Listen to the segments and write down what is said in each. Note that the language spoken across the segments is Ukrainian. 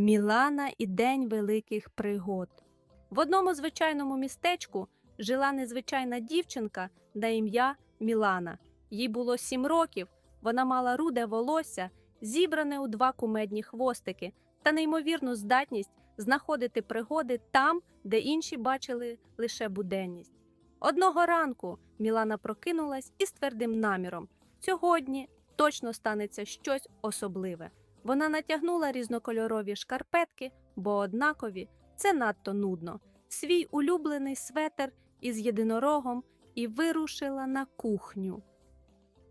Мілана і День великих пригод. В одному звичайному містечку жила незвичайна дівчинка на ім'я Мілана. Їй було сім років. Вона мала руде волосся, зібране у два кумедні хвостики, та неймовірну здатність знаходити пригоди там, де інші бачили лише буденність. Одного ранку Мілана прокинулась із твердим наміром: сьогодні точно станеться щось особливе. Вона натягнула різнокольорові шкарпетки, бо однакові це надто нудно, свій улюблений светер із єдинорогом і вирушила на кухню.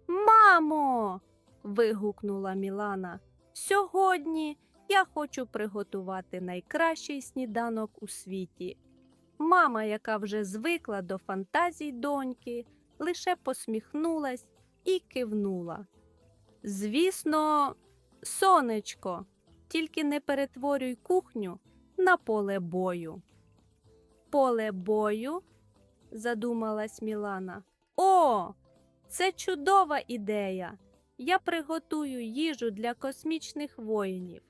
Мамо. вигукнула Мілана. Сьогодні я хочу приготувати найкращий сніданок у світі. Мама, яка вже звикла до фантазій доньки, лише посміхнулась і кивнула. Звісно, сонечко, тільки не перетворюй кухню на поле бою. Поле бою? задумалась Мілана. О, це чудова ідея. Я приготую їжу для космічних воїнів.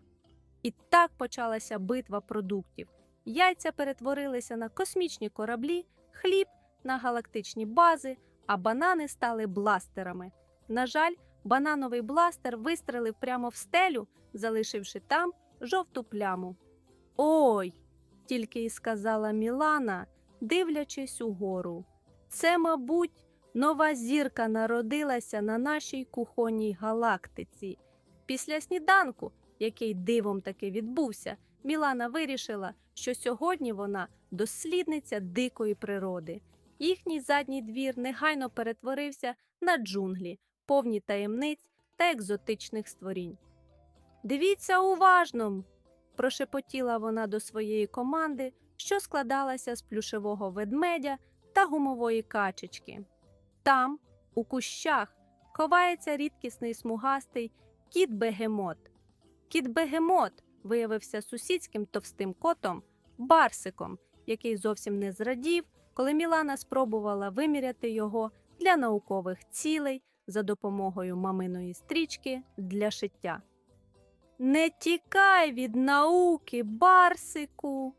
І так почалася битва продуктів. Яйця перетворилися на космічні кораблі, хліб на галактичні бази, а банани стали бластерами. На жаль, банановий бластер вистрелив прямо в стелю, залишивши там жовту пляму. Ой, тільки й сказала Мілана, дивлячись угору. Це, мабуть, нова зірка народилася на нашій кухонній галактиці. Після сніданку, який дивом таки відбувся, Мілана вирішила, що сьогодні вона дослідниця дикої природи. Їхній задній двір негайно перетворився на джунглі, повні таємниць та екзотичних створінь. Дивіться уважно, прошепотіла вона до своєї команди, що складалася з плюшевого ведмедя та гумової качечки. Там, у кущах, ховається рідкісний смугастий кіт бегемот. Кіт бегемот виявився сусідським товстим котом Барсиком, який зовсім не зрадів, коли Мілана спробувала виміряти його для наукових цілей за допомогою маминої стрічки для шиття. Не тікай від науки, Барсику,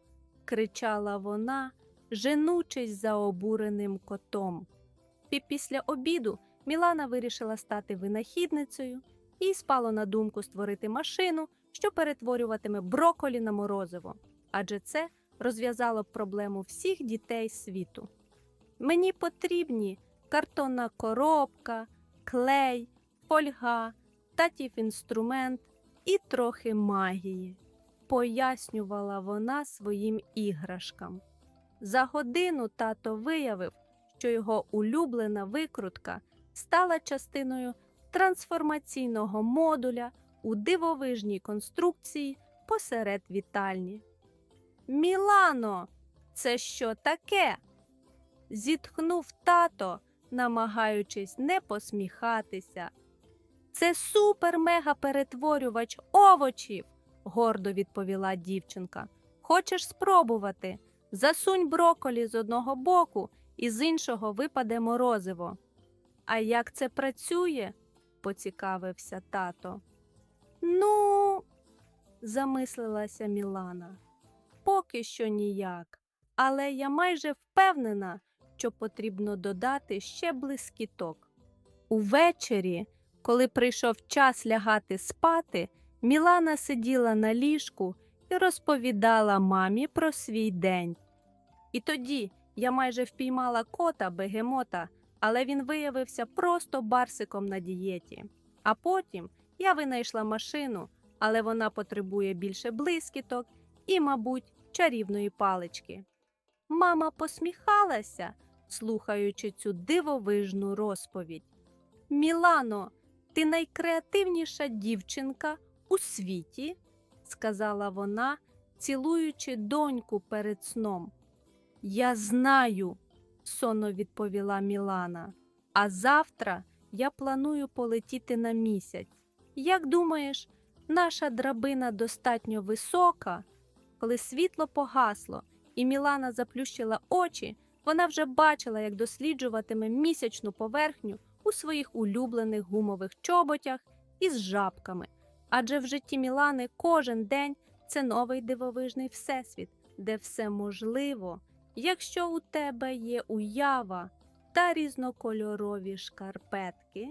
кричала вона, женучись за обуреним котом. Пі- Після обіду Мілана вирішила стати винахідницею, їй спало на думку створити машину, що перетворюватиме броколі на морозиво, адже це розв'язало проблему всіх дітей світу. Мені потрібні картонна коробка, клей, фольга, татів інструмент і трохи магії, пояснювала вона своїм іграшкам. За годину тато виявив, що його улюблена викрутка стала частиною трансформаційного модуля у дивовижній конструкції посеред вітальні. Мілано, це що таке? зітхнув тато, намагаючись не посміхатися. Це супер-мега-перетворювач овочів, гордо відповіла дівчинка. Хочеш спробувати? Засунь броколі з одного боку, і з іншого випаде морозиво. А як це працює? поцікавився тато. Ну, замислилася Мілана. Поки що ніяк, але я майже впевнена, що потрібно додати ще блискіток. Увечері, коли прийшов час лягати спати, Мілана сиділа на ліжку і розповідала мамі про свій день. І тоді я майже впіймала кота бегемота, але він виявився просто барсиком на дієті. А потім я винайшла машину, але вона потребує більше блискіток і, мабуть, чарівної палички. Мама посміхалася, слухаючи цю дивовижну розповідь. Мілано, ти найкреативніша дівчинка у світі, сказала вона, цілуючи доньку перед сном. Я знаю, сонно відповіла Мілана. А завтра я планую полетіти на місяць. Як думаєш, наша драбина достатньо висока? Коли світло погасло, і Мілана заплющила очі, вона вже бачила, як досліджуватиме місячну поверхню у своїх улюблених гумових чоботях із жабками. Адже в житті Мілани кожен день Це новий дивовижний всесвіт, де все можливо, якщо у тебе є уява та різнокольорові шкарпетки,